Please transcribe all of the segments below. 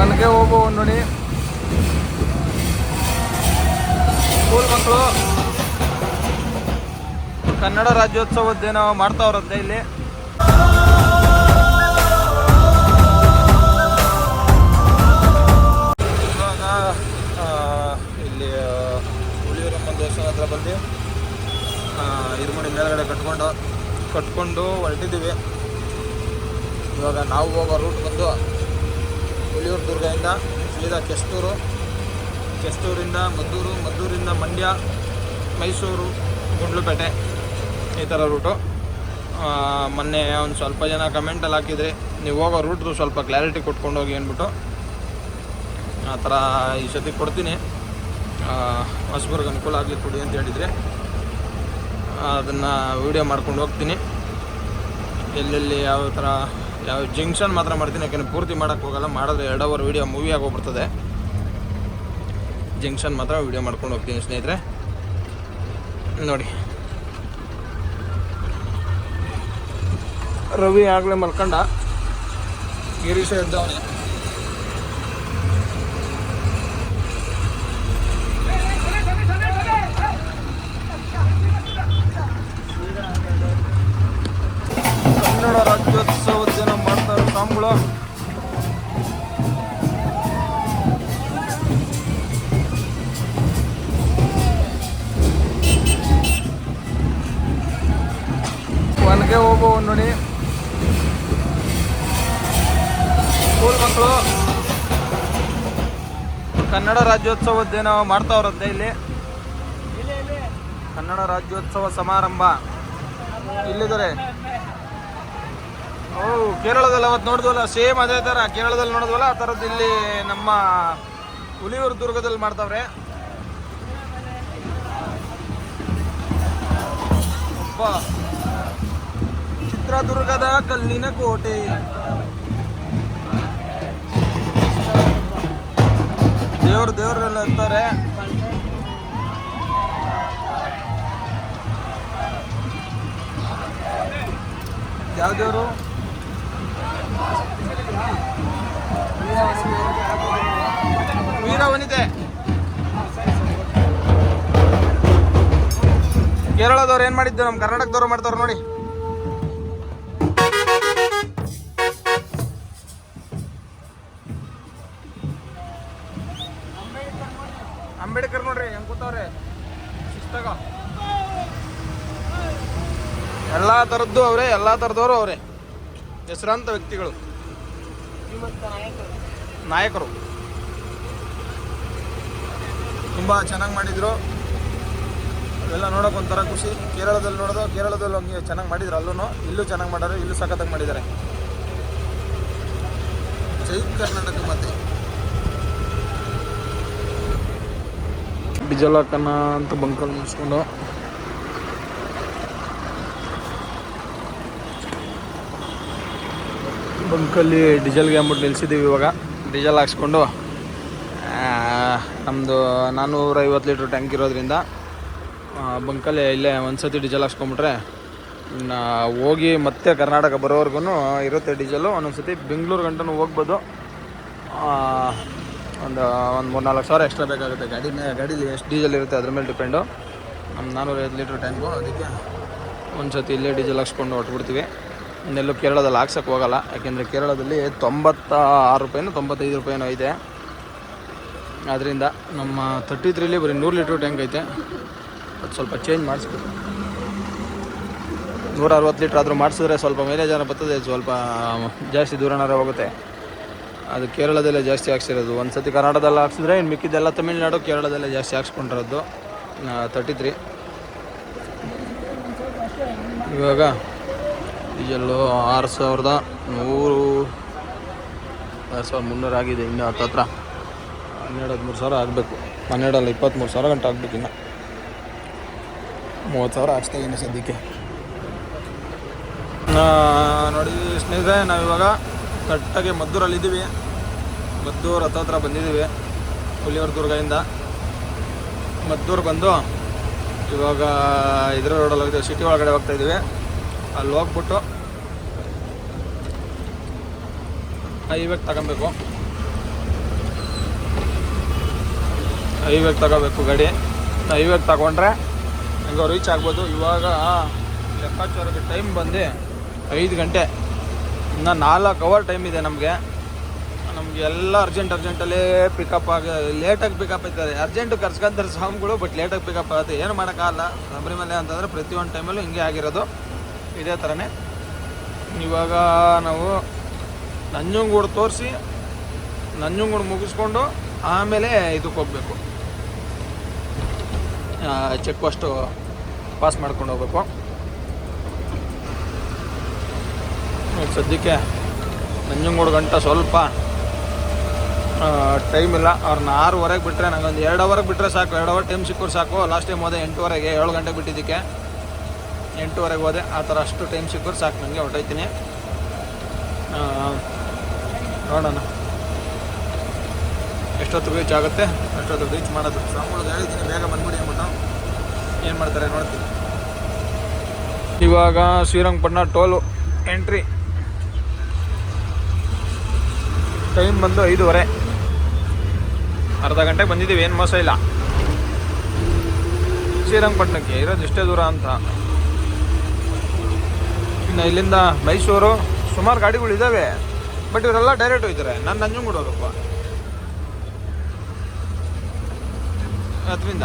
ಒನಗೆ ಹೋಗೋ ನೋಡಿ. ಸ್ಕೂಲ್ ಮಕ್ಕಳು. ಕನ್ನಡ ರಾಜ್ಯೋತ್ಸವದ್ದೇನೋ ಮಾಡ್ತಾವ್ರಂತೆ ಇಲ್ಲಿ. ಇವಾಗ ಇಲ್ಲಿ ಹುಳಿಯೂರಮ್ಮ ದೇವಸ್ಥಾನ ಹತ್ರ ಬಂದು ಇರುಮಣಿ ಮೇಲ್ಗಡೆ ಕಟ್ಕೊಂಡು ಕಟ್ಕೊಂಡು ಹೊರಟಿದ್ದೀವಿ. ಇವಾಗ ನಾವು ಹೋಗೋ ರೂಟ್ ಬಂದು ಹುಲಿಯೂರು ದುರ್ಗದಿಂದ ಸೀದಾ ಕೆಸ್ತೂರು, ಕೆಸ್ತೂರಿಂದ ಮದ್ದೂರು, ಮದ್ದೂರಿಂದ ಮಂಡ್ಯ, ಮೈಸೂರು, ಗುಂಡ್ಲುಪೇಟೆ, ಈ ಥರ ರೂಟು ಮೊನ್ನೆ ಒಂದು ಸ್ವಲ್ಪ ಜನ ಕಮೆಂಟಲ್ಲಿ ಹಾಕಿದ್ರಿ, ನೀವು ಹೋಗೋ ರೂಟ್ದು ಸ್ವಲ್ಪ ಕ್ಲಾರಿಟಿ ಕೊಟ್ಕೊಂಡು ಹೋಗಿ ಅಂದ್ಬಿಟ್ಟು ಆ ಥರ ಈ ಸತಿ ಕೊಡ್ತೀನಿ. ಹೊಸಬರ್ಗೆ ಅನುಕೂಲ ಆಗಲಿ ಕೊಡಿ ಅಂತ ಹೇಳಿದರೆ, ಅದನ್ನು ವೀಡಿಯೋ ಮಾಡ್ಕೊಂಡು ಹೋಗ್ತೀನಿ. ಎಲ್ಲೆಲ್ಲಿ ಯಾವ ಥರ ಯಾವ ಜಂಕ್ಷನ್ ಮಾತ್ರ ಮಾಡ್ತೀನಿ, ಯಾಕೆಂದರೆ ಪೂರ್ತಿ ಮಾಡೋಕ್ಕೆ ಹೋಗಲ್ಲ. ಮಾಡಿದ್ರೆ ಎರಡು ಅವರ್ ವೀಡಿಯೋ ಮೂವಿ ಆಗೋಗ್ಬಿಡ್ತದೆ ಜಂಕ್ಷನ್ ಮಾತ್ರ ವೀಡಿಯೋ ಮಾಡ್ಕೊಂಡು ಹೋಗ್ತೀನಿ ಸ್ನೇಹಿತರೆ. ನೋಡಿ. ರವಿ ಆಗಲೇ ಮಲ್ಕಂಡ. ಗಿರೀಶ ಎದ್ದವನೇ ರಾಜ್ಯೋತ್ಸವದ್ದೇನೋ ಮಾಡ್ತಾವ್ರಂತೆ ಇಲ್ಲಿ. ಕನ್ನಡ ರಾಜ್ಯೋತ್ಸವ ಸಮಾರಂಭ. ಇಲ್ಲಿದ್ದಾರೆ. ಓ, ಕೇರಳದಲ್ಲಿ ಅವತ್ತು ನೋಡಿದ್ವಲ್ಲ? ಸೇಮ್ ಅದೇ ಥರ. ಕೇರಳದಲ್ಲಿ ನೋಡಿದ್ವಲ್ಲ? ಆ ಥರದ್ದು ಇಲ್ಲಿ ನಮ್ಮ ಹುಲಿಯೂರು ದುರ್ಗದಲ್ಲಿ ಮಾಡ್ತಾವ್ರೆ. ಚಿತ್ರದುರ್ಗದ ಕಲ್ಲಿನ ಕೋಟೆ. ದೇವ್ರು ದೇವರೆಲ್ಲ ಇರ್ತಾರೆ ಯಾವ ದೇವರು? ವೀರ ವನಿತೆ ಕೇರಳದವ್ರು ಏನ್ ಮಾಡಿದ್ದು? ನಮ್ಮ ಕರ್ನಾಟಕದವ್ರು ಮಾಡ್ತಾವ್ರು ನೋಡಿ. ತರದ್ದು ಅವರೇ, ಎಲ್ಲ ಥರದವರು ಅವರೇ. ಹೆಸರಾಂತ ವ್ಯಕ್ತಿಗಳು. ನಾಯಕರು. ತುಂಬ ಚೆನ್ನಾಗಿ ಮಾಡಿದರು. ಎಲ್ಲ ನೋಡೋಕೆ ಒಂಥರ ಖುಷಿ. ಕೇರಳದಲ್ಲಿ ನೋಡೋದು, ಕೇರಳದಲ್ಲಿ ಹಂಗೆ ಚೆನ್ನಾಗಿ ಮಾಡಿದ್ರು ಅಲ್ಲೂ ಇಲ್ಲೂ ಚೆನ್ನಾಗಿ ಮಾಡಿದ್ರು, ಇಲ್ಲೂ ಸಖತ್ತಾಗಿ ಮಾಡಿದ್ದಾರೆ ಜೈ ಕರ್ನಾಟಕ ಮತ್ತೆ ಹಾಕೋಣ ಅಂತ ಬಂಕಲ್ಲಿ ಮುಗಿಸ್ಕೊಂಡು ಬಂಕಲ್ಲಿ ಡೀಸೆಲ್ಗೆ ಅಂದ್ಬಿಟ್ಟು ನಿಲ್ಸಿದ್ದೀವಿ ಇವಾಗ. ಡೀಸೆಲ್ ಹಾಕ್ಸ್ಕೊಂಡು ನಮ್ಮದು ನಾನ್ನೂರೈವತ್ತು ಲೀಟ್ರ್ ಟ್ಯಾಂಕ್ ಇರೋದ್ರಿಂದ ಬಂಕಲ್ಲಿ ಇಲ್ಲೇ ಒಂದು ಸತಿ ಡೀಸೆಲ್ ಹಾಕ್ಸ್ಕೊಂಬಿಟ್ರೆ ಹೋಗಿ ಮತ್ತೆ ಕರ್ನಾಟಕ ಬರೋವರೆಗೂ ಇರುತ್ತೆ ಡೀಸೆಲು ಒಂದೊಂದು ಸತಿ ಬೆಂಗಳೂರು ಗಂಟನೂ ಹೋಗ್ಬೋದು. ಒಂದು ಒಂದು ಮೂರು ನಾಲ್ಕು ಸಾವಿರ ಎಕ್ಸ್ಟ್ರಾ ಬೇಕಾಗುತ್ತೆ. ಗಾಡಿ ಗಾಡೀಲಿ ಎಷ್ಟು ಡೀಸೆಲ್ ಇರುತ್ತೆ ಅದ್ರ ಮೇಲೆ ಡಿಪೆಂಡು. ನಮ್ಮ ನಾನ್ನೂರೈವತ್ತು ಲೀಟ್ರ್ ಟ್ಯಾಂಕು, ಅದಕ್ಕೆ ಒಂದು ಸತಿ ಇಲ್ಲೇ ಡೀಸೆಲ್ ಹಾಕ್ಸ್ಕೊಂಡು ಹೊಟ್ಬಿಡ್ತೀವಿ ಇನ್ನೆಲ್ಲೂ ಕೇರಳದಲ್ಲಿ ಹಾಕ್ಸೋಕ್ಕೆ ಹೋಗಲ್ಲ. ಯಾಕೆಂದರೆ ಕೇರಳದಲ್ಲಿ ತೊಂಬತ್ತ ಆರು ರೂಪಾಯಿನೂ ತೊಂಬತ್ತೈದು ರೂಪಾಯಿನೂ ಐತೆ ಆದ್ದರಿಂದ ನಮ್ಮ ತರ್ಟಿ ತ್ರೀಲಿ ಬರೀ ನೂರು ಲೀಟ್ರ್ ಟ್ಯಾಂಕ್ ಐತೆ. ಅದು ಸ್ವಲ್ಪ ಚೇಂಜ್ ಮಾಡಿಸ್ಬೇಕು. ನೂರ ಅರವತ್ತು ಲೀಟ್ರ್ ಆದರೂ ಮಾಡಿಸಿದ್ರೆ ಸ್ವಲ್ಪ ಮೈಲೇಜ್ ಏನೋ ಬರ್ತದೆ, ಸ್ವಲ್ಪ ಜಾಸ್ತಿ ದೂರನಾರ ಹೋಗುತ್ತೆ. ಅದು ಕೇರಳದಲ್ಲೇ ಜಾಸ್ತಿ ಹಾಕ್ಸಿರೋದು. ಒಂದು ಸತಿ ಕರ್ನಾಟಕದಲ್ಲಿ ಹಾಕ್ಸಿದ್ರೆ ಇನ್ನು ಮಿಕ್ಕಿದ್ದೆಲ್ಲ ತಮಿಳ್ನಾಡು, ಕೇರಳದಲ್ಲೇ ಜಾಸ್ತಿ ಹಾಕ್ಸ್ಕೊಂಡಿರೋದು. ತರ್ಟಿ ತ್ರೀ ಇವಾಗ ಡೀಸೆಲ್ಲು ಆರು ಸಾವಿರದ ನೂರು, ಆರು ಸಾವಿರದ ಮುನ್ನೂರು ಆಗಿದೆ ಇನ್ನು ಹತ್ತತ್ರ ಹನ್ನೆರಡು, ಹದಿಮೂರು ಸಾವಿರ ಆಗಬೇಕು. ಹನ್ನೆರಡಲ್ಲ ಇಪ್ಪತ್ತ್ಮೂರು ಸಾವಿರ ಗಂಟೆ ಆಗಬೇಕು ಇನ್ನು. ಮೂವತ್ತು ಸಾವಿರ ಹಾಕ್ಸ್ತಾ ಇದ್ದೀನಿ ಸದ್ಯಕ್ಕೆ. ನೋಡಿ ಸ್ನೇಹಿತರೆ, ನಾವಿವಾಗ ಕರೆಕ್ಟಾಗಿ ಮದ್ದೂರಲ್ಲಿದ್ದೀವಿ ಮದ್ದೂರು ಹತ್ತತ್ರ ಬಂದಿದ್ದೀವಿ ಹುಲಿಯೂರು ದುರ್ಗದಿಂದ. ಮದ್ದೂರು ಬಂದು ಇವಾಗ ಇದ್ರ ರೋಡಲ್ಲಿ ಹೋಗ್ತೀವಿ ಸಿಟಿ ಒಳಗಡೆ ಹೋಗ್ತಾ ಇದ್ದೀವಿ. ಅಲ್ಲಿ ಹೋಗ್ಬಿಟ್ಟು ಹೈವೇಗೆ ತಗೊಬೇಕು. ಹೈವೇಗೆ ತಗೋಬೇಕು ಗಾಡಿ. ಹೈವೇಗೆ ತಗೊಂಡ್ರೆ ಹೆಂಗೋ ರೀಚ್ ಆಗ್ಬೋದು. ಇವಾಗ ಲೆಕ್ಕಾಚಾರಕ್ಕೆ ಟೈಮ್ ಬಂದು ಐದು ಗಂಟೆ, ಇನ್ನು ನಾಲ್ಕು ಅವರ್ ಟೈಮ್ ಇದೆ ನಮಗೆ. ನಮಗೆ ಎಲ್ಲ ಅರ್ಜೆಂಟ್ ಅರ್ಜೆಂಟಲ್ಲಿ ಪಿಕಪ್ ಆಗ ಲೇಟಾಗಿ ಪಿಕಪ್ ಆಯ್ತದೆ ಅರ್ಜೆಂಟು ಕರ್ಸ್ಕೊಂತಾರೆ ಸಾಮ್ಗಳು ಬಟ್ ಲೇಟಾಗಿ ಪಿಕಪ್ ಆಗುತ್ತೆ. ಏನು ಮಾಡೋಕ್ಕಾಗಲ್ಲ. ಶಬರಿಮಲೆ ಅಂತಂದರೆ ಪ್ರತಿಯೊಂದು ಟೈಮಲ್ಲೂ ಹಿಂಗೆ ಆಗಿರೋದು. ಇದೇ ಥರನೇ. ಇವಾಗ ನಾವು ನಂಜನಗೂಡು ತೋರಿಸಿ, ನಂಜನಗೂಡು ಮುಗಿಸ್ಕೊಂಡು ಆಮೇಲೆ ಇದಕ್ಕೆ ಹೋಗಬೇಕು. ಚೆಕ್ ಪೋಸ್ಟು ಪಾಸ್ ಮಾಡ್ಕೊಂಡು ಹೋಗ್ಬೇಕು. ಸದ್ಯಕ್ಕೆ ನಂಜನಗೂಡು ಗಂಟ ಸ್ವಲ್ಪ ಟೈಮ್ ಇಲ್ಲ. ಅವ್ರನ್ನ ಆರೂವರೆಗೆ ಬಿಟ್ಟರೆ ನನಗೊಂದು ಎರಡು ಅವರ್ಗೆ ಬಿಟ್ಟರೆ ಸಾಕು. ಎರಡು ಅವರ್ ಟೈಮ್ ಸಿಕ್ಕರು ಸಾಕು. ಲಾಸ್ಟ್ ಟೈಮ್ ಹೋದೆ ಎಂಟುವರೆಗೆ, ಏಳು ಗಂಟೆಗೆ ಬಿಟ್ಟಿದ್ದಕ್ಕೆ. ಎಂಟುವರೆಗೆ ಹೋದೆ. ಆ ಥರ ಅಷ್ಟು ಟೈಮ್ ಸಿಕ್ಕರು ಸಾಕು ನನಗೆ ಹೊರಟೋಯ್ತೀನಿ. ನೋಡೋಣ. ಎಷ್ಟೊತ್ತು ರೀಚ್ ಆಗುತ್ತೆ? ಅಷ್ಟೊತ್ತು ರೀಚ್ ಮಾಡೋದು? ಸ್ವಾಮಿಗಳು ಹೇಳಿದ್ದೀನಿ ಬೇಗ ಬಂದ್ಬಿಡಿ ಅಂದ್ಬಿಟ್ಟು ಏನು ಮಾಡ್ತಾರೆ ನೋಡ್ತೀನಿ. ಇವಾಗ ಶ್ರೀರಂಗಪಟ್ಟಣ ಟೋಲು ಎಂಟ್ರಿ ಟೈಮ್ ಬಂದು ಐದೂವರೆ. ಅರ್ಧ ಗಂಟೆಗೆ ಬಂದಿದ್ದೀವಿ, ಏನು ಮೋಸ ಇಲ್ಲ. ಶ್ರೀರಂಗಪಟ್ಟಣಕ್ಕೆ ಇರೋದು ಎಷ್ಟೇ ದೂರ ಅಂತ. ಇಲ್ಲಿಂದ ಮೈಸೂರು ಸುಮಾರು ಗಾಡಿಗಳು ಇದ್ದಾವೆ ಬಟ್ ಇವರೆಲ್ಲ ಡೈರೆಕ್ಟ್ ಹೋಯ್ತಾರೆ ನಾನು ನಂಜನಗೂಡು ಹೋಗಪ್ಪ ಅದರಿಂದ.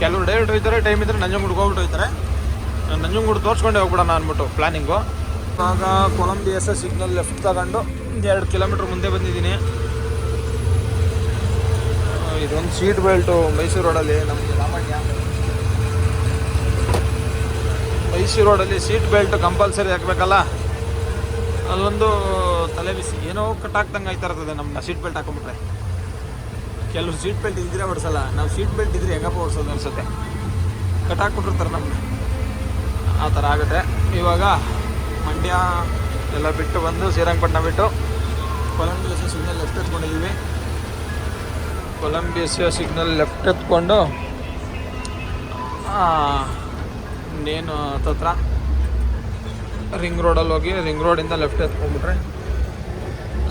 ಕೆಲವರು ಡೈರೆಕ್ಟ್ ಹೋಯ್ತಾರೆ ಟೈಮ್ ಇದ್ರೆ ನಂಜನಗೂಡಿಗೆ ಹೋಗ್ಬಿಟ್ಟು ಹೋಯ್ತಾರೆ ನಾನು ನಂಜನಗೂಡು ತೋರಿಸ್ಕೊಂಡೆ ಹೋಗ್ಬಿಡೋಣ ಅಂದ್ಬಿಟ್ಟು ಪ್ಲಾನಿಂಗು ಆಗ ಕೊಲಂಬಿಯಸ್ ಸಿಗ್ನಲ್ ಲೆಫ್ಟ್ ತಗೊಂಡು ಎರಡು ಕಿಲೋಮೀಟ್ರ್ ಮುಂದೆ ಬಂದಿದ್ದೀನಿ. ಇದೊಂದು ಸೀಟ್ ಬೆಲ್ಟು ಮೈಸೂರು ರೋಡಲ್ಲಿ ನಮಗೆ ಲಾವಣ್ಯ ಮೈಸೂರು ರೋಡಲ್ಲಿ ಸೀಟ್ ಬೆಲ್ಟ್ ಕಂಪಲ್ಸರಿ ಹಾಕಬೇಕಲ್ಲ? ಅದೊಂದು ತಲೆ ಬಿಸಿ. ಏನೋ ಕಟ್ಟಾಕ್ದಂಗೆ ಆಯ್ತಾ ಇರ್ತದೆ ನಮ್ಮನ್ನ ಸೀಟ್ ಬೆಲ್ಟ್ ಹಾಕೊಂಬಿಟ್ರೆ. ಕೆಲವು ಸೀಟ್ ಬೆಲ್ಟ್ ಇದ್ರೆ ಹೊಡ್ಸಲ್ಲ ನಾವು ಸೀಟ್ ಬೆಲ್ಟ್ ಇದ್ರೆ ಹೆಂಗಪ್ಪ ಹೊಡ್ಸೋದು ಅನ್ಸುತ್ತೆ. ಕಟ್ಟಾಕ್ಬಿಟ್ಟಿರ್ತಾರೆ ನಮ್ಮನ್ನ ಆ ಥರ ಆಗುತ್ತೆ. ಇವಾಗ ಮಂಡ್ಯ ಎಲ್ಲ ಬಿಟ್ಟು ಬಂದು ಶ್ರೀರಂಗಪಟ್ಟಣ ಬಿಟ್ಟು ಕೊಲಂಬಿಯಸ್ ಸಿಗ್ನಲ್ ಲೆಫ್ಟ್ ಎತ್ಕೊಂಡಿದ್ದೀವಿ. ಕೊಲಂಬಿಯಸ್ ಸಿಗ್ನಲ್ ಲೆಫ್ಟ್ ಎತ್ಕೊಂಡು ಇನ್ನೇನು ಹತ್ತತ್ರ. ರಿಂಗ್ ರೋಡಲ್ಲಿ ಹೋಗಿ ರಿಂಗ್ ರೋಡಿಂದ ಲೆಫ್ಟ್ ಎತ್ಕೊಂಡ್ಬಿಟ್ರೆ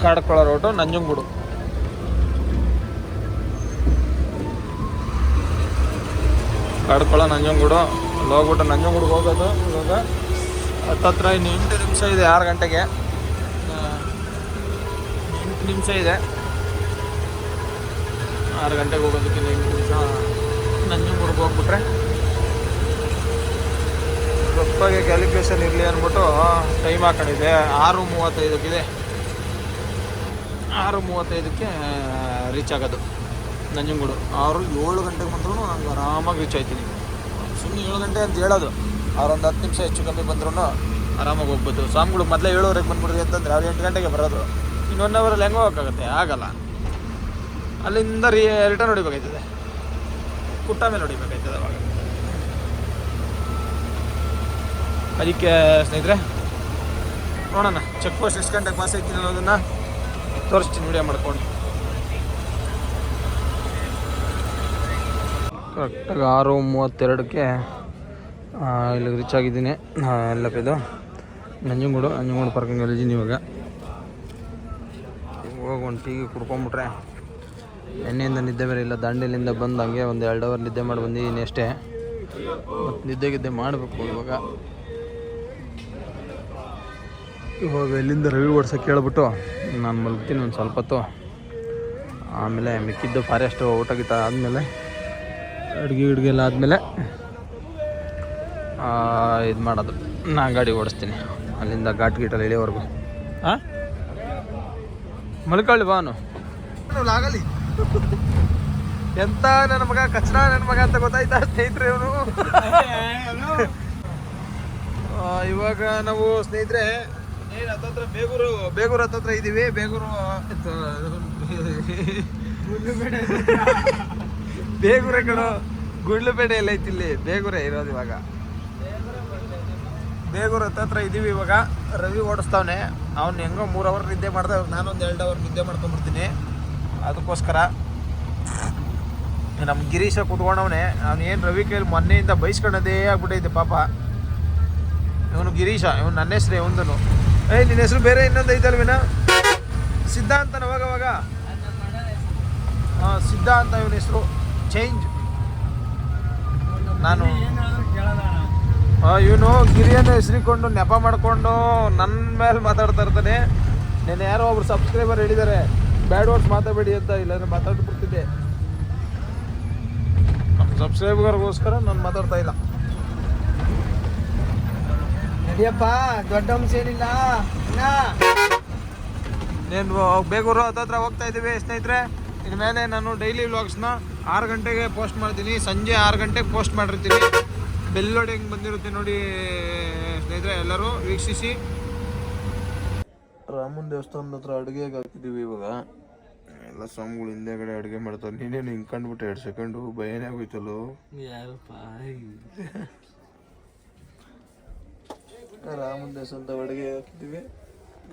ಕಾಡ್ಕೊಳ ರೋಡು ನಂಜನಗೂಡು. ಕಾಡ್ಕೊಳ ನಂಜನಗೂಡು. ಅಲ್ಲಿ ಹೋಗ್ಬಿಟ್ಟು ನಂಜನಗೂಡಿಗೆ ಹೋಗೋದು, ಇವಾಗ ಹತ್ತತ್ರ ಇನ್ನು ಎಂಟು ನಿಮಿಷ ಇದೆ ಆರು ಗಂಟೆಗೆ. ಎಂಟು ನಿಮಿಷ ಇದೆ. ಆರು ಗಂಟೆಗೆ ಹೋಗೋದಕ್ಕೆ ಇನ್ನು ಎಂಟು ನಿಮಿಷ ನಂಜನಗೂಡಿಗೆ ಹೋಗ್ಬಿಟ್ರೆ ರೊಪ್ಪಗೆ ಕ್ಯಾಲಿಕ್ಯುಲೇಷನ್ ಇರಲಿ ಅಂದ್ಬಿಟ್ಟು ಟೈಮ್ ಹಾಕೊಂಡಿದೆ ಆರು ಮೂವತ್ತೈದಕ್ಕಿದೆ ಆರು ಮೂವತ್ತೈದಕ್ಕೆ ರೀಚ್ ಆಗೋದು. ನಂಜನಗೂಡು. ಆರು ಏಳು ಗಂಟೆಗೆ ಬಂದ್ರೂ ನಂಗೆ ಆರಾಮಾಗಿ ರೀಚ್ ಆಯ್ತೀನಿ. ಸುಮ್ಮನೆ ಏಳು ಗಂಟೆ ಅಂತ ಹೇಳೋದು. ಅವ್ರೊಂದು ಹತ್ತು ನಿಮಿಷ ಹೆಚ್ಚು ಕಮ್ಮಿ ಬಂದ್ರೂ ಆರಾಮಾಗಿ ಹೋಗ್ಬೋದು ಸ್ವಾಮಿಗಳು ಮೊದಲೇ ಏಳುವರೆಗೆ ಬಂದ್ಬಿಡ್ರಿ ಅಂತಂದ್ರೆ ಅವ್ರು ಎಂಟು ಗಂಟೆಗೆ ಬರೋದು. ಇನ್ನು ಒನ್ ಅವರಲ್ಲಿ ಹೆಂಗೆ ಹೋಗೋಕ್ಕಾಗತ್ತೆ. ಆಗಲ್ಲ. ಅಲ್ಲಿಂದ ರೀ ರಿಟರ್ನ್ ಹೊಡಿಬೇಕಾಯ್ತದೆ. ಕುಟ್ಟ ಮೇಲೆ ಹೊಡಿಬೇಕಾಯ್ತದೆ ಅವಾಗ. ಅದಕ್ಕೆ, ಸ್ನೇಹಿತರೆ, ನೋಡೋಣ. ಚೆಕ್ ಪೋಸ್ಟ್ ಎಷ್ಟು ಗಂಟೆಗೆ ಪಾಸ್ ಆಯ್ತೀನಿ ಅನ್ನೋದನ್ನು ತೋರಿಸ್ತೀನಿ ವಿಡಿಯೋ ಮಾಡ್ಕೊಂಡು. ಕರೆಕ್ಟಾಗಿ ಆರು ಮೂವತ್ತೆರಡಕ್ಕೆ ಇಲ್ಲಿ ಇಲ್ಲಿಗೆ ರೀಚ್ ಆಗಿದ್ದೀನಿ. ಎಲ್ಲ ಇದು, ನಂಜನಗೂಡು ನಂಜನಗೂಡು ಪಾರ್ಕಿಂಗಲ್ಲಿ ಇದ್ದೀನಿ ಇವಾಗ. ಹೋಗಿ ಒಂದು ಟೀ ಕುಡ್ಕೊಂಬಿಟ್ರೆ ಎಣ್ಣೆಯಿಂದ ನಿದ್ದೆ ಬೇರೆ ಇಲ್ಲ, ದಾಂಡೇಲಿಂದ ಬಂದು ಒಂದು ಎರಡು ಅವರ್ ನಿದ್ದೆ ಮಾಡಿ ಬಂದಿದ್ದೀನಿ ಅಷ್ಟೇ. ಮತ್ತು ನಿದ್ದೆ ಗಿದ್ದೆ ಮಾಡಬೇಕು ಇವಾಗ. ಇವಾಗ ಇಲ್ಲಿಂದ ರವಿ ಓಡ್ಸೋಕೆ ಕೇಳ್ಬಿಟ್ಟು ನಾನು ಮಲಗ್ತೀನಿ ಒಂದು ಸ್ವಲ್ಪ ಹೊತ್ತು. ಆಮೇಲೆ ಮಿಕ್ಕಿದ್ದು ಫಾರೆಸ್ಟ್ ಊಟ ಗೀತ ಆದಮೇಲೆ ಅಡುಗೆ ಗಿಡ್ಗೆ ಎಲ್ಲ ಆದಮೇಲೆ ಇದು ಮಾಡೋದು. ನಾ ಗಾಡಿ ಓಡಿಸ್ತೀನಿ. ಅಲ್ಲಿಂದ ಘಾಟ್ ಗೀಟಲ್ಲಿ ಇಳಿಯೋವರೆಗೂ. ಹಾಂ ಮಲ್ಕೊಳ್ಳಿ ಬಾನು ಆಗಲಿ ಎಂತ ನನ್ನ ಮಗ ಕಚ್ಚಾ ನನ್ನ ಮಗ ಅಂತ ಗೊತ್ತಾಯ್ತಾ ಸ್ನೇಹಿತರೆ ಇವನು ಇವಾಗ ನಾವು ಸ್ನೇಹಿತರೆ ಹತ್ತತ್ರ ಬೇಗೂರು ಬೇಗೂರು ಹತ್ತತ್ರ ಇದ್ದೀವಿ ಬೇಗೂರು ಬೇಗೂರ ಕಣೋ ಗುಂಡ್ಲುಪೇಟೆ ಎಲ್ಲ ಐತಿ ಇಲ್ಲಿ ಬೇಗೂರ ಇರೋದು ಇವಾಗ. ಬೇಗೂರು ಹತ್ತತ್ರ ಇದೀವಿ ಇವಾಗ ರವಿ ಓಡಿಸ್ತಾವನೆ. ಅವ್ನು ಹೆಂಗೋ ಮೂರು ಅವರ್ ನಿದ್ದೆ ಮಾಡ್ದೆ ನಾನೊಂದು ಎರಡು ಅವರ್ ನಿದ್ದೆ ಮಾಡ್ಕೊಂಡ್ಬಿಡ್ತೀನಿ. ಅದಕ್ಕೋಸ್ಕರ ನಮ್ಮ ಗಿರೀಶ ಕುತ್ಕೊಂಡವನೆ ಅವ್ನು ಏನು ರವಿ ಕೈಲಿ ಮೊನ್ನೆಯಿಂದ ಬೈಸ್ಕೊಂಡದೇ ಆಗ್ಬಿಟ್ಟೈತೆ ಪಾಪ. ಇವನು ಗಿರೀಶ ಇವನು ನನ್ನ ಹೆಸ್ರು ಇವಂದನು. ಏಯ್ ನಿನ್ನ ಹೆಸರು ಬೇರೆ, ಇನ್ನೊಂದು ಐತಲ್ವಿನ ಸಿದ್ಧ ಅಂತಾನೆ ಅವಾಗ ಹಾಂ ಸಿದ್ಧ ಅಂತ ಇವನ ಹೆಸರು. ಚೇಂಜ್ ನಾನು ಇವನು ಗಿರಿಯನ್ನು ಹೆಸರಿಕೊಂಡು ನೆಪ ಮಾಡಿಕೊಂಡು ನನ್ನ ಮೇಲೆ ಮಾತಾಡ್ತಾ ಇರ್ತಾನೆ. ನೆನ್ನೆ ಯಾರೋ ಒಬ್ರು ಸಬ್ಸ್ಕ್ರೈಬರ್ ಹೇಳಿದ್ದಾರೆ ಬ್ಯಾಡ್ ವರ್ಡ್ಸ್ ಮಾತಾಡಬೇಡಿ ಅಂತ ಇಲ್ಲಾಂದ್ರೆ ಮಾತಾಡ್ಬಿಡ್ತಿದ್ದೆ. ನಮ್ಮ ಸಬ್ಸ್ಕ್ರೈಬರ್ಗೋಸ್ಕರ ನಾನು ಮಾತಾಡ್ತಾ ಇಲ್ಲ. ನಡಿಯಪ್ಪ ದೊಡ್ಡ ಅಂಶ ಏನಿಲ್ಲ. ಅಣ್ಣ. నేను ಬೇಗೂರು ಹತ್ತತ್ರ ಹೋಗ್ತಾ ಇದ್ದೀವಿ ಸ್ನೇಹಿತರೆ. ಇನ್ಮೇಲೆ ನಾನು ಡೈಲಿ ವ್ಲಾಗ್ಸ್ನ ಆರು ಗಂಟೆಗೆ ಪೋಸ್ಟ್ ಮಾಡ್ತೀನಿ. ಸಂಜೆ ಆರು ಗಂಟೆಗೆ ಪೋಸ್ಟ್ ಮಾಡಿರ್ತೀನಿ. ಬೆಲ್ಲೋಡಿ ಹೆಂಗೆ ಬಂದಿರುತ್ತೆ ನೋಡಿ ಸ್ನೇಹಿತರೆ ಎಲ್ಲರೂ ವೀಕ್ಷಿಸಿ. ರಾಮನ್ ದೇವಸ್ಥಾನದ ಹತ್ರ ಅಡುಗೆಗೆ ಹಾಕಿದ್ದೀವಿ ಇವಾಗ? ಎಲ್ಲ ಸ್ವಾಮಿಗಳು ಹಿಂದೆಗಡೆ ಅಡುಗೆ ಮಾಡ್ತಾರೆ. ನೀನೇನು ಹಿಂಗೆ ಕಂಡ್ಬಿಟ್ಟು? ಎರಡು ಸೆಕೆಂಡು ಭಯನೇ ಆಗೋಯ್ತಲ್ಲೋ? ರಾಮನ ದೇವಸ್ಥಾನದ ಅಡುಗೆ ಹಾಕಿದ್ದೀವಿ.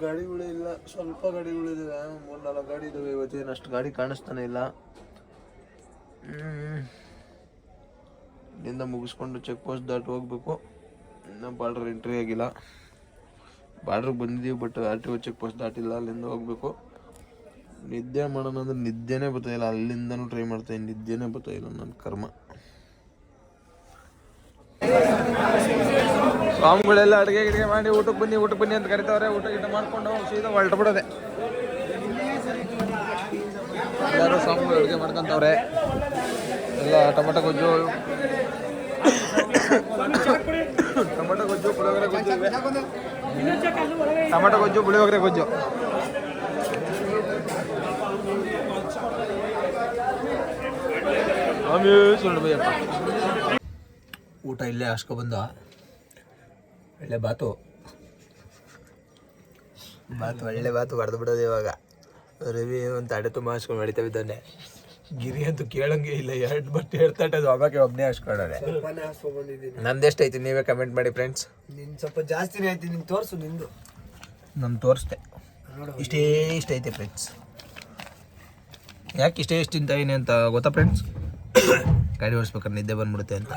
ಗಾಡಿಗಳು ಇಲ್ಲ. ಸ್ವಲ್ಪ ಗಾಡಿಗಳಿದ್ದಾವೆ ಮೂರು ನಾಲ್ಕು ಗಾಡಿ ಇದಾವೆ. ಇವತ್ತೇನು ಅಷ್ಟು ಗಾಡಿ ಕಾಣಿಸ್ತಾನೆ ಇಲ್ಲ. ಇಲ್ಲಿಂದ ಮುಗಿಸ್ಕೊಂಡು ಚೆಕ್ ಪೋಸ್ಟ್ ದಾಟಿ ಹೋಗ್ಬೇಕು. ಇನ್ನೂ ಬಾರ್ಡ್ರ್ ಎಂಟ್ರಿ ಆಗಿಲ್ಲ. ಬಾರ್ಡ್ರಿಗೆ ಬಂದಿದ್ದೀವಿ but R T O check post ದಾಟಿಲ್ಲ. ಅಲ್ಲಿಂದ ಹೋಗ್ಬೇಕು. ನಿದ್ದೆ ಮಾಡೋಣ ಅಂದ್ರೆ ನಿದ್ದೆನೇ ಬರ್ತಾಯಿಲ್ಲ ಅಲ್ಲಿಂದನೂ ಟ್ರೈ ಮಾಡ್ತಾ ಇದ್ದೀನಿ. ನಿದ್ದೆನೇ ಬರ್ತಾಯಿಲ್ಲ ನನ್ನ ಕರ್ಮ. ಸ್ವಾಮಿಗಳೆಲ್ಲ ಅಡುಗೆ ಗಿಡಿಗೆ ಮಾಡಿ ಊಟಕ್ಕೆ ಬನ್ನಿ ಊಟಕ್ಕೆ ಬನ್ನಿ ಅಂತ ಕರಿತಾವ್ರೆ. ಊಟ ಗಿಟ ಮಾಡ್ಕೊಂಡು ಸೀದಾ ಹೊರಟು ಬಿಡೋದೆ. ಎಲ್ಲರೂ ಸ್ವಾಮಿಗಳು ಅಡುಗೆ ಮಾಡ್ಕೊಂತವ್ರೆ. ಎಲ್ಲ ಟೊಮೊಟೊ ಗೊಜ್ಜು ಟೊಮೊಟೊ ಗೊಜ್ಜು, ಪುಳಿಯೋಗರೆ ಗೊಜ್ಜು ಇವೆ. ಟೊಮಟೊ ಗೊಜ್ಜು, ಪುಳಿಯೋಗರೆ ಗೊಜ್ಜು. ಊಟ ಇಲ್ಲೇ ಹಾಸ್ಕೊಬಂದ ಒಳ್ಳೆ ಬಾತು. ಬಾತು ಒಳ್ಳೆ ಬಾತು ಹೊಡೆದು ಬಿಡೋದು ಇವಾಗ. ರವಿ ಅಂತ ತಡೆ ತುಂಬ ಹಾಸ್ಕೊಂಡು ಹೊಡಿತಾ ಇದ್ದಾನೆ. ಗಿರಿ ಅಂತೂ ಕೇಳಂಗೆ ಇಲ್ಲ ಎರಡು ಬಟ್ಟೆ ಹೇಳ್ತಾಟದು ಅದು ಅವಾಗೆ ಒಬ್ಬನೇ ಹಾಸ್ಕೊಂಡಾರೆ ಸ್ವಲ್ಪನೇ ಐತಿ ನೀವೇ ಕಮೆಂಟ್ ಮಾಡಿ ಫ್ರೆಂಡ್ಸ್ ನಿನ್ ಸ್ವಲ್ಪ ಜಾಸ್ತಿನೇ ಐತಿ ನಿನ್ ತೋರ್ಸು ನಿಂದು. ನಾನು ತೋರಿಸ್ದೆ. ಇಷ್ಟೇ ಇಷ್ಟ ಐತೆ ಫ್ರೆಂಡ್ಸ್ ಯಾಕೆ ಇಷ್ಟೇ ಇಷ್ಟು ತಿಂತಾಯಿನಿ ಅಂತ ಗೊತ್ತಾ ಫ್ರೆಂಡ್ಸ್ ಗಾಡಿ ಓಡಿಸ್ಬೇಕಾದ್ರೆ ನಿದ್ದೆ ಬಂದ್ಬಿಡುತ್ತೆ ಅಂತ.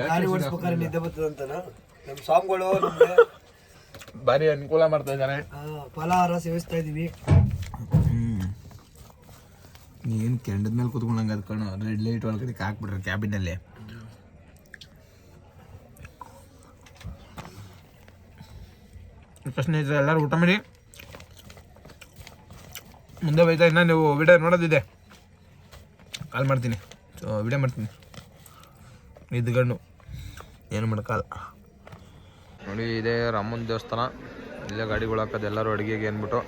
ಗಾಡಿ ಓಡಿಸ್ಬೇಕಾದ್ರೆ ನಿದ್ದೆ ನಮ್ಮ ಸ್ವಾಮಿಗಳು ಭಾರಿ ಅನುಕೂಲ ಮಾಡ್ತಾ ಇದ್ದಾರೆ. ಫಲಹಾರ ಫಲಾಹಾರ ಸೇವಿಸ್ತಾ ಇದೀವಿ. ಏನು ಕೆಂಡದ ಮೇಲೆ ಕುತ್ಕೊಂಡಂಗ ಅದ್ಕೊಂಡು ರೆಡ್ ಲೈಟ್ ಒಳಗಡೆ ಹಾಕ್ಬಿಟ್ರೆ ಕ್ಯಾಬಿನಲ್ಲಿ ಸ್ನೇಹಿತರೆ ಎಲ್ಲರೂ ಊಟ ಮಾಡಿ. ಮುಂದೆ ಬೈತಾ ಇನ್ನ ನೀವು ವಿಡಿಯೋ ನೋಡೋದಿದೆ. ಕಾಲ್ ಮಾಡ್ತೀನಿ. ಸೊ ವಿಡಿಯೋ ಮಾಡ್ತೀನಿ. ಇದ್ಗಣ್ಣು ಏನು ಮಾಡೋಕ್ಕಲ್ಲ ನೋಡಿ ಇದೇ ರಾಮನ ದೇವಸ್ಥಾನ. ಇಲ್ಲೇ ಗಾಡಿಗಳು ಹಾಕೋದು ಎಲ್ಲರೂ ಅಡುಗೆಗೆ ಅಂದ್ಬಿಟ್ಟು.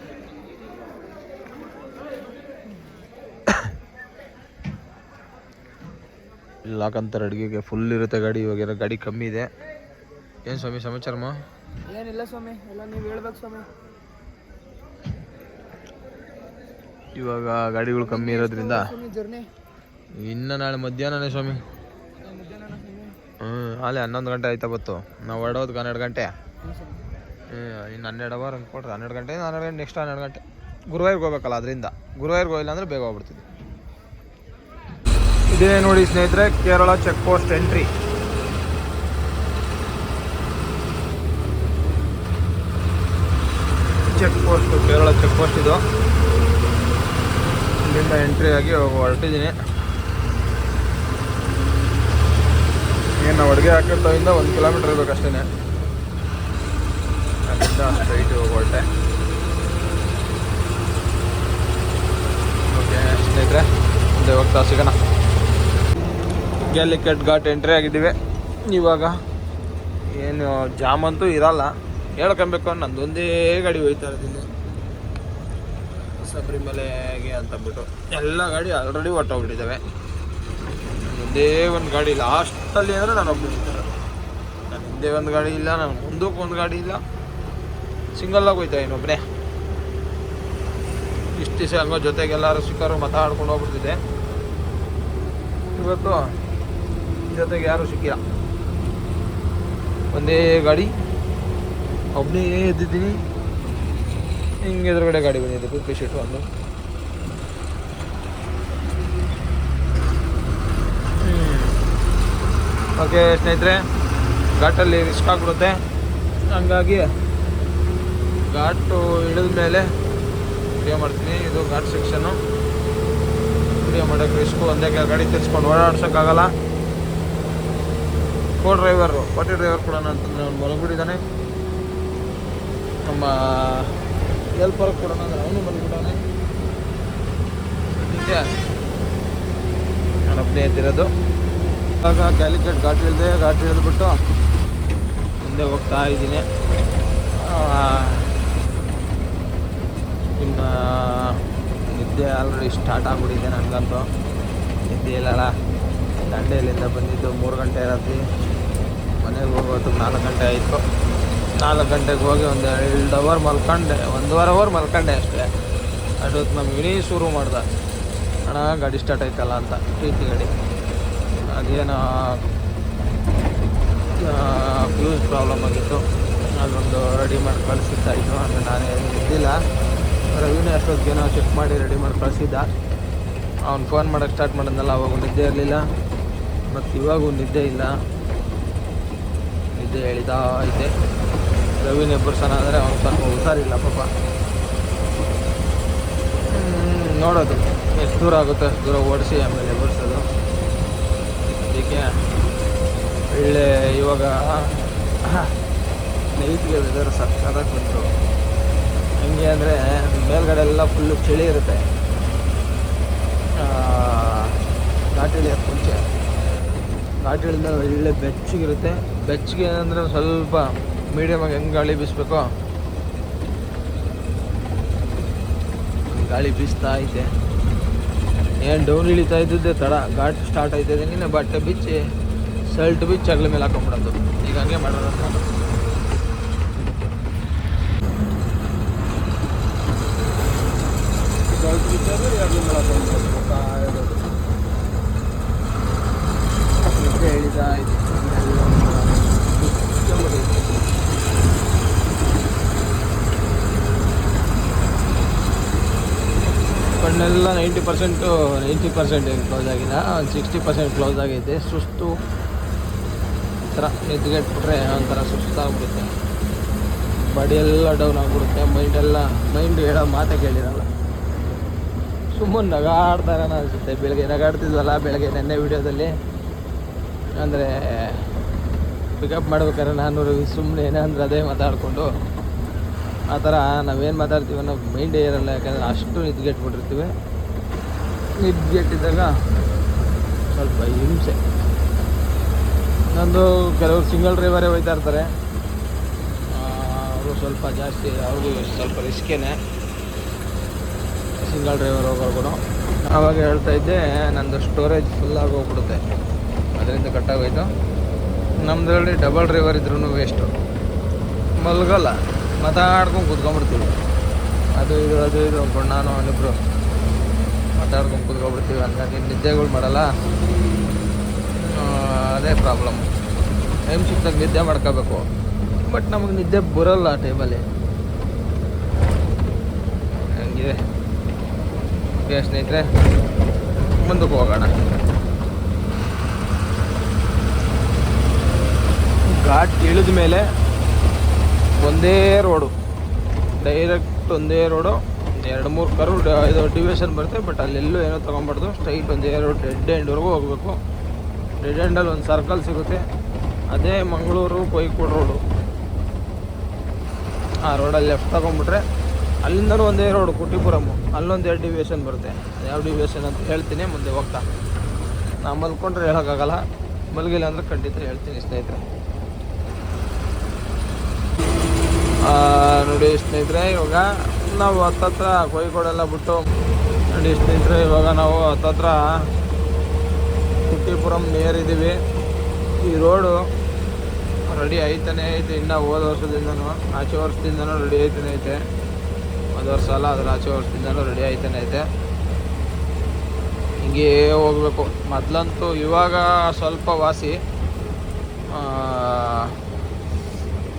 ಇಲ್ಲಿ ಹಾಕಂತಾರೆ ಅಡುಗೆಗೆ ಫುಲ್ ಇರುತ್ತೆ ಗಾಡಿ. ಇವಾಗ ಏನೋ ಗಾಡಿ ಕಮ್ಮಿ ಇದೆ. ಏನು ಸ್ವಾಮಿ ಸಮಾಚಾರಮ್ಮ? ಏನಿಲ್ಲ ಸ್ವಾಮಿ ಎಲ್ಲ ನೀವು ಹೇಳ್ಬೇಕು ಸ್ವಾಮಿ. ಇವಾಗ ಗಾಡಿಗಳು ಕಮ್ಮಿ ಇರೋದ್ರಿಂದ. ಇನ್ನು ನಾಳೆ ಮಧ್ಯಾಹ್ನನೇ ಸ್ವಾಮಿ. ಹ್ಞೂ ಅಲ್ಲೇ ಹನ್ನೊಂದು ಗಂಟೆ ಆಯ್ತಾ ಬತ್ತು ನಾವು ಹೊರಡೋದಕ್ಕೆ ಹನ್ನೆರಡು ಗಂಟೆ. ಹ್ಞೂ ಇನ್ನು ಹನ್ನೆರಡು ಅವರ್ ಅಂದ್ಕೊಟ್ರೆ ಹನ್ನೆರಡು ಗಂಟೆ ಹನ್ನೆರಡು ಗಂಟೆ ನೆಕ್ಸ್ಟ್ ಹನ್ನೆರಡು ಗಂಟೆ. ಗುರುವಾರ ಹೋಗ್ಬೇಕಲ್ಲ ಅದರಿಂದ. ಗುರುವಾರ ಹೋಗಿಲ್ಲ ಅಂದರೆ ಬೇಗ ಹೋಗ್ಬಿಡ್ತೀವಿ. ಇದೇ ನೋಡಿ ಸ್ನೇಹಿತರೆ, Kerala check post entry. Check post, Kerala check post ಇದು. ಇಲ್ಲಿಂದ ಎಂಟ್ರಿ ಆಗಿ ಹೊರಟಿದ್ದೀನಿ. ಏನು ಅಡುಗೆ ಹಾಕಿರ್ತಾವಿಂದ ಒಂದು ಕಿಲೋಮೀಟರ್ ಇರಬೇಕಷ್ಟೇ ಅಷ್ಟೇ ಅಲ್ಲಿಂದ ಸ್ಟ್ರೈಟ್ ಹೊರಟೆ. ಓಕೆ ಸ್ನೇಹಿತರೆ, ಮುಂದೆ ಹೋಗ್ತಾ ಸಿಗೋಣ ಗ್ಯಾಲಿಕಟ್ ಘಾಟ್ ಎಂಟ್ರಿ ಆಗಿದ್ದೀವಿ. ಇವಾಗ ಏನು ಜಾಮ್ ಅಂತೂ ಇರಲ್ಲ. ಹೇಳ್ಕೊಬೇಕು ನಂದೊಂದೇ ಗಾಡಿ ಹೋಯ್ತಾ ಇರೋದಿಲ್ಲ ಶಬರಿಮಲೆಗೆ ಅಂತಂದ್ಬಿಟ್ಟು ಎಲ್ಲ ಗಾಡಿ ಆಲ್ರೆಡಿ ಹೊಟ್ಟೋಗ್ಬಿಟ್ಟಿದ್ದಾವೆ ಒಂದೇ ಒಂದು ಗಾಡಿ ಲಾಸ್ಟಲ್ಲಿ ಅಂದರೆ ನಾನು ಹೋಗ್ಬಿಟ್ಟಿದ್ದಾರೆ ನನ್ನ ಹಿಂದೆ ಒಂದು ಗಾಡಿ ಇಲ್ಲ, ನಾನು ಮುಂದಕ್ಕೆ ಒಂದು ಗಾಡಿ ಇಲ್ಲ. ಸಿಂಗಲ್ಲಾಗಿ ಹೋಯ್ತಾ ಇನ್ನೊಬ್ಬನೇ ಇಷ್ಟು ದಿವಸ ಹಂಗೋ ಜೊತೆಗೆ ಎಲ್ಲರೂ ಸಿಕ್ಕರು ಮಾತಾಡ್ಕೊಂಡು ಹೋಗ್ಬಿಡ್ತಿದ್ದೆ. ಇವತ್ತು ಜೊತೆಗೆ ಯಾರೂ ಸಿಕ್ಕಿಲ್ಲ. ಒಂದೇ ಗಾಡಿ ಒಬ್ಬನೇ ಎದ್ದಿದ್ದೀನಿ ಹಿಂಗೆ ಎದುರುಗಡೆ ಗಾಡಿ ಬಂದಿದೆ ಕುಪ್ಪಿ ಶೀಟ್ ಒಂದು. ಓಕೆ ಸ್ನೇಹಿತರೆ, ಘಾಟಲ್ಲಿ ರಿಸ್ಕ್ ಆಗ್ಬಿಡುತ್ತೆ. ಹಂಗಾಗಿ ಘಾಟು ಇಳಿದ ಮೇಲೆ ವಿಡಿಯೋ ಮಾಡ್ತೀನಿ. ಇದು ಘಾಟ್ ಸೆಕ್ಷನ್ನು ವಿಡಿಯೋ ಮಾಡೋಕ್ಕೆ ರಿಸ್ಕು ಒಂದೇ ಗಾಡಿ ತಿರ್ಸ್ಕೊಂಡು ಓಡಾಡ್ಸೋಕ್ಕಾಗಲ್ಲ. ಕೋ ಡ್ರೈವರು ಕೋಟಿ ಡ್ರೈವರ್ ಕೂಡ ನಾನು ಮಲಗಿಬಿಟ್ಟಿದ್ದಾನೆ. ನಮ್ಮ ಎಲ್ಪರ್ ಕೊಡೋಣ ಅಂದ್ರೆ ಅವನು ಬಂದ್ಬಿಡೋಣ ಸದ್ಯಕ್ಕೆ ನಾನು ಒಬ್ಬನೇ ಎದ್ದಿರೋದು ಇವಾಗ ಕ್ಯಾಲಿಕೇಟ್ ಘಾಟ್ ಇಳಿದೆ ಘಾಟ್ ಇಳಿದ್ಬಿಟ್ಟು ಮುಂದೆ ಹೋಗ್ತಾ ಇದ್ದೀನಿ. ಇನ್ನು ನಿದ್ದೆ ಆಲ್ರೆಡಿ ಸ್ಟಾರ್ಟ್ ಆಗ್ಬಿಟ್ಟಿದೆ ನನಗಂತೂ ನಿದ್ದೆ ಇಲ್ಲಲ್ಲ. ದಂಡೆಯಲ್ಲಿಂದ ಬಂದಿದ್ದು ಮೂರು ಗಂಟೆ ರಾತ್ರಿ. ಮನೆಗೆ ಹೋಗೋದು ನಾಲ್ಕು ಗಂಟೆ ಆಯಿತು. ನಾಲ್ಕು ಗಂಟೆಗೆ ಹೋಗಿ ಒಂದು ಎರಡು ಅವರ್ ಮಲ್ಕೊಂಡೆ ಒಂದೂವರೆ ಅವರ್ ಮಲ್ಕೊಂಡೆ ಅಷ್ಟೇ. ಅಷ್ಟೊತ್ತು ನಮ್ಮ ಇಡೀ ಶುರು ಮಾಡ್ದೆ. ಅಣ್ಣ, ಗಾಡಿ ಸ್ಟಾರ್ಟ್ ಆಯ್ತಲ್ಲ ಅಂತ, ಪ್ರೀತಿ ಗಾಡಿ. ಅದೇನೋ ಫ್ಯೂಸ್ ಪ್ರಾಬ್ಲಮ್ ಆಗಿತ್ತು. ಅದೊಂದು ರೆಡಿ ಮಾಡಿ ಕಳಿಸಿದ್ದಾಯಿತು ಅಂದರೆ ನಾನೇ ಇದ್ದಿಲ್ಲ. ರವಿನೇ ಅಷ್ಟೊತ್ತಿಗೇನೋ ಚೆಕ್ ಮಾಡಿ ರೆಡಿ ಮಾಡಿ ಕಳಿಸಿದ್ದ. ಅವ್ನು ಫೋನ್ ಮಾಡೋಕ್ಕೆ ಸ್ಟಾರ್ಟ್ ಮಾಡಿದ್ನಲ್ಲ, ಅವಾಗ ನಿದ್ದೆ ಇರಲಿಲ್ಲ. ಮತ್ತು ಇವಾಗೂ ನಿದ್ದೆ ಇಲ್ಲ. ನಿದ್ದೆ ಹೇಳಿದ ಐತೆ ರವಿನ ಎಬ್ಬರ್ಸೋಣ ಅಂದರೆ ಅವ್ನು ಸ್ವಲ್ಪ ಹುಷಾರಿಲ್ಲ ಪಾಪ. ನೋಡೋದು. ಎಷ್ಟು ದೂರ ಆಗುತ್ತೆ? ದೂರ ಓಡಿಸಿ ಆಮೇಲೆ ಬರ್ಸೋದು ಅದಕ್ಕೆ ಒಳ್ಳೆ ಇವಾಗ ನೈಟ್ಗೆ ವೆದರ್ ಸಕ್ಕತ್ತಾಗಿ ಬಂತು. ಹೆಂಗೆ ಅಂದರೆ ಮೇಲ್ಗಡೆ ಎಲ್ಲ ಫುಲ್ಲು ಚಳಿ ಇರುತ್ತೆ. ಘಾಟಿಳಿ ಮುಂಚೆ. ಘಾಟಿಳಿಂದ ಒಳ್ಳೆ ಬೆಚ್ಚಗಿರುತ್ತೆ. ಬೆಚ್ಚಗೆ ಅಂದರೆ ಸ್ವಲ್ಪ ಮೀಡಿಯಮ್ ಆಗಿ ಹೆಂಗೆ ಗಾಳಿ ಬೀಸಬೇಕು? ಗಾಳಿ ಬೀಸ್ತಾ ಐತೆ ಏನು ಡೌನ್ ಇಳಿತಾ ಇದ್ದಿದ್ದೆ ತಡ. ಘಾಟ್ ಸ್ಟಾರ್ಟ್ ಆಯ್ತದೆ ಬಟ್ಟೆ ಬಿಚ್ಚಿ ಸಲ್ಟ್ ಬಿಚ್ಚಿ ಅಗ್ಲ ಮೇಲೆ ಹಾಕೊಂಡ್ಬಿಡೋದು ಈಗ ಹಂಗೆ ಮಾಡೋದು ಹೇಳಿದ ನಾನು. ಸಲ್ಟ್ ಬಿಚ್ಚೋದು ಅಗ್ಲ ಮೇಲೆ ಹಾಕೊಂಡ್ಬಿಡೋದು. ಹೋಗ್ತಾ ಇರೋದು. ನಿದ್ದೆ ಎಳಿತಾ ಐತೆ ಎಲ್ಲ ಬಿಚ್ಕೊಂಡ್ಬಿಟ್ಟೈತೆ. ಕಣ್ಣೆಲ್ಲ ನೈಂಟಿ ಪರ್ಸೆಂಟು ನೈಂಟಿ ಪರ್ಸೆಂಟ್ ಏನು ಕ್ಲೋಸ್ ಆಗಿಲ್ಲ. ಒಂದು ಸಿಕ್ಸ್ಟಿ ಪರ್ಸೆಂಟ್ ಕ್ಲೋಸ್ ಆಗೈತೆ. ಸುಸ್ತು ಒಂಥರ ಥರ ನಿದ್ಗೆಟ್ಬಿಟ್ರೆ ಒಂಥರ ಸುಸ್ತಾಗ್ಬಿಡುತ್ತೆ. ಬಾಡಿ ಎಲ್ಲ ಡೌನ್ ಆಗಿಬಿಡುತ್ತೆ. ಮೈಂಡೆಲ್ಲ ಮೈಂಡ್ ಹೇಳೋ ಮಾತೆ ಕೇಳಿರಲ್ಲ. ಸುಮ್ಮನೆ ನಗಾಡ್ತಾರ ಅನಿಸುತ್ತೆ. ಬೆಳಗ್ಗೆ ನಗಾಡ್ತಿದ್ವಲ್ಲ, ಬೆಳಗ್ಗೆ ನೆನ್ನೆ ವಿಡಿಯೋದಲ್ಲಿ. ಅಂದರೆ ಪಿಕಪ್ ಮಾಡ್ಬೇಕಾದ್ರೆ ನಾನು ಸುಮ್ಮನೆ ಏನಂದ್ರೆ ಅದೇ ಮಾತಾಡಿಕೊಂಡು. ಆ ಥರ ನಾವೇನು ಮಾತಾಡ್ತೀವಿ ಅನ್ನೋ ಮೈಂಡೇ ಇರಲ್ಲ, ಯಾಕಂದರೆ ಅಷ್ಟು ನಿದ್ಗೆಟ್ಬಿಟ್ಟಿರ್ತೀವಿ. ನಿದ್ಗೆಟ್ಟಿದ್ದಾಗ ಸ್ವಲ್ಪ ಹಿಂಸೆ. ನಂದು ಕೆಲವರು ಸಿಂಗಲ್ ಡ್ರೈವರೇ ಹೋಯ್ತಾ ಇರ್ತಾರೆ. ಅವರು ಸ್ವಲ್ಪ ಜಾಸ್ತಿ, ಅವ್ರಿಗೂ ಸ್ವಲ್ಪ ರಿಸ್ಕೇನೆ ಸಿಂಗಲ್ ಡ್ರೈವರ್ ಹೋಗೋರ್ಗು ಆವಾಗ ಹೇಳ್ತಾ ಇದ್ದೆ, ನಂದು ಸ್ಟೋರೇಜ್ ಫುಲ್ ಆಗಿ ಹೋಗ್ಬಿಡುತ್ತೆ. ಅದರಿಂದ ಕಟ್ಟಾಗೋಯ್ತು ನಮ್ಮದ್ರಲ್ಲಿ ಡಬಲ್ ಡ್ರೈವರ್ ಇದ್ರೂ ವೇಸ್ಟು ಮಲ್ಗಲ್ಲ. ಮಾತಾಡ್ಕೊಂಡು ಕೂತ್ಕೊಂಡ್ಬಿಡ್ತೀವಿ. ಅದು ಇದು ಅದು ಇದು ಅಂದ್ಕೊಂಡು ನಾನು ಅವನಿಬ್ರು ಮಾತಾಡ್ಕೊಂಡು ಕೂತ್ಕೊಂಡ್ಬಿಡ್ತೀವಿ. ಹಂಗಾಗಿ ನಿದ್ದೆಗಳು ಮಾಡಲ್ಲ. ಅದೇ ಪ್ರಾಬ್ಲಮ್ ಟೈಮ್ ಸಿಕ್ತಾಗ ನಿದ್ದೆ ಮಾಡ್ಕೋಬೇಕು. ಬಟ್ ನಮಗೆ ನಿದ್ದೆ ಬರೋಲ್ಲ ಆ ಟೈಮಲ್ಲಿ ಹಂಗಿದೆ. ಓಕೆ ಸ್ನೇಹಿತರೆ, ಮುಂದಕ್ಕೆ ಹೋಗೋಣ. ಘಾಟ್ ಇಳಿದ ಮೇಲೆ ಒಂದೇ ರೋಡು. ಡೈರೆಕ್ಟ್ ಒಂದೇ ರೋಡು, ಎರಡು ಮೂರು ಕರು ಇದು ಡಿವಿಷನ್ ಬರುತ್ತೆ ಬಟ್ ಅಲ್ಲೆಲ್ಲೂ ಏನೋ ತೊಗೊಬಾರ್ದು. ಸ್ಟ್ರೈಟ್ ಒಂದೇ ರೋಡ್ ಡೆಡ್ ಎಂಡ್ವರೆಗೂ ಹೋಗಬೇಕು. ಡೆಡ್ ಎಂಡಲ್ಲಿ ಒಂದು ಸರ್ಕಲ್ ಸಿಗುತ್ತೆ. ಅದೇ ಮಂಗಳೂರು ಕೊಯ್ಕೋಡ್ ರೋಡು. ಆ ರೋಡಲ್ಲಿ ಲೆಫ್ಟ್ ತೊಗೊಂಬಿಟ್ರೆ ಅಲ್ಲಿಂದಲೂ ಒಂದೇ ರೋಡು ಕುಟ್ಟಿಪುರಮು ಅಲ್ಲೊಂದು ಎರಡು ಡಿವಿಯೇಷನ್ ಬರುತ್ತೆ. ಯಾವ ಡಿವಿಯೇಷನ್ ಅಂತ ಹೇಳ್ತೀನಿ, ಮುಂದೆ ಹೋಗ್ತಾ. ನಾ ಮಲ್ಕೊಂಡ್ರೆ ಹೇಳೋಕ್ಕಾಗಲ್ಲ. ಮಲಗಿಲ್ಲ ಅಂದರೆ ಖಂಡಿತ ಹೇಳ್ತೀನಿ ಸ್ನೇಹಿತರೆ ಆ, ನೋಡಿ ಸ್ನೇಹಿತರೆ, ಇವಾಗ ನಾವು ಹತ್ತತ್ರ ಕೊಯ್ಕೋಡೆಲ್ಲ ಬಿಟ್ಟು ನೋಡಿ ಸ್ನೇಹಿತರೆ, ಇವಾಗ ನಾವು ಹತ್ತತ್ರ ಕುಟ್ಟಿಪುರಂ ನಿಯರ್ ಇದ್ದೀವಿ. ಈ ರೋಡು ರೆಡಿ ಆಯ್ತಾನೆ ಐತೆ, ಇನ್ನು ಹೋದ ವರ್ಷದಿಂದನೂ, ಆಚೆ ವರ್ಷದಿಂದನೂ ರೆಡಿ ಆಯ್ತಾನೆ ಐತೆ. ಒಂದು ವರ್ಷ ಅಲ್ಲ, ಅದ್ರ ಆಚೆ ವರ್ಷದಿಂದನೂ ರೆಡಿ ಆಯ್ತಾನೆ ಐತೆ. ಹಿಂಗೇ ಹೋಗಬೇಕು. ಮೊದಲಂತೂ ಇವಾಗ ಸ್ವಲ್ಪ ವಾಸಿ.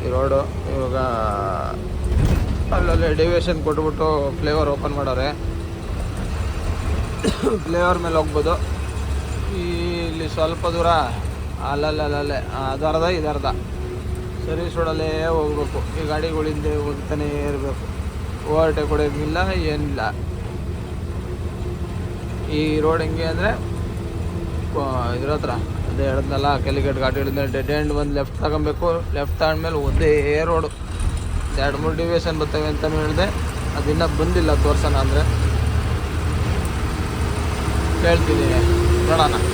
ಈ ರೋಡು ಇವಾಗ ಅಲ್ಲಲ್ಲಿ ಡಿವಿಯೇಷನ್ ಕೊಟ್ಬಿಟ್ಟು ಫ್ಲೇವರ್ ಓಪನ್ ಮಾಡೋರೆ ಫ್ಲೇವರ್ ಮೇಲೆ ಹೋಗ್ಬೋದು. ಇಲ್ಲಿ ಸ್ವಲ್ಪ ದೂರ ಅಲ್ಲಲ್ಲೇ ಅದು ಅರ್ಧ, ಇದು ಅರ್ಧ. ಸರ್ವಿಸ್ ರೋಡಲ್ಲೇ ಹೋಗ್ಬೇಕು. ಈ ಗಾಡಿಗಳಿಂದ ಹೋಗ್ತಾನೇ ಇರಬೇಕು. ಓವರ್ಟೇಕ್ ಕೊಡೋಂಗಿಲ್ಲ ಏನಿಲ್ಲ. ಈ ರೋಡ್ ಹೆಂಗೆ ಅಂದರೆ ಇದ್ರ ಹತ್ರ, ಅದೇ ಹೇಳಿದ್ನಲ್ಲ ಕೆಲಿಗೇಟ್ ಗಾಡಿಗಳಿಂದ ಡೆಡ್ ಎಂಡ್ ಬಂದು ಲೆಫ್ಟ್ ತಗೊಬೇಕು. ಲೆಫ್ಟ್ ತಗೊಂಡ್ಮೇಲೆ ಒಂದೇ ರೋಡು ಎರಡು ಮೂರು ಡಿವಿಯೇಷನ್ ಬರ್ತವೆ ಅಂತ ಹೇಳಿದೆ. ಅದಿನ್ನೂ ಬಂದಿಲ್ಲ ತೋರ್ಸೋಣ ಅಂದರೆ. ಹೇಳ್ತೀನಿ ನೋಡೋಣ.